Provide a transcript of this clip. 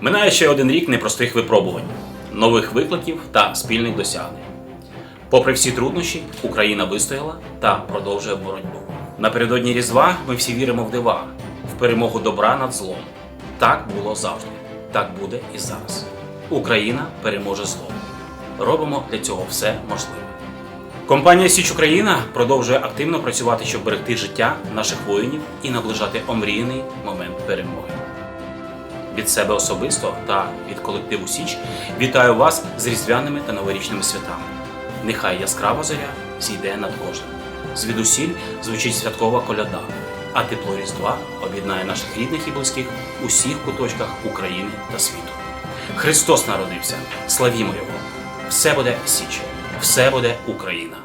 Минає ще один рік непростих випробувань, нових викликів та спільних досягнень. Попри всі труднощі, Україна вистояла та продовжує боротьбу. Напередодні Різдва ми всі віримо в дива, в перемогу добра над злом. Так було завжди, так буде і зараз. Україна переможе зло. Робимо для цього все можливе. Компанія Січ Україна продовжує активно працювати, щоб берегти життя наших воїнів і наближати омріяний момент перемоги. Від себе особисто та від колективу Січ вітаю вас з різдвяними та новорічними святами. Нехай яскрава зоря зійде над кожним. Звідусіль звучить святкова коляда, а тепло Різдва об'єднає наших рідних і близьких у всіх куточках України та світу. Христос народився, славімо Його! Все буде Січ, все буде Україна!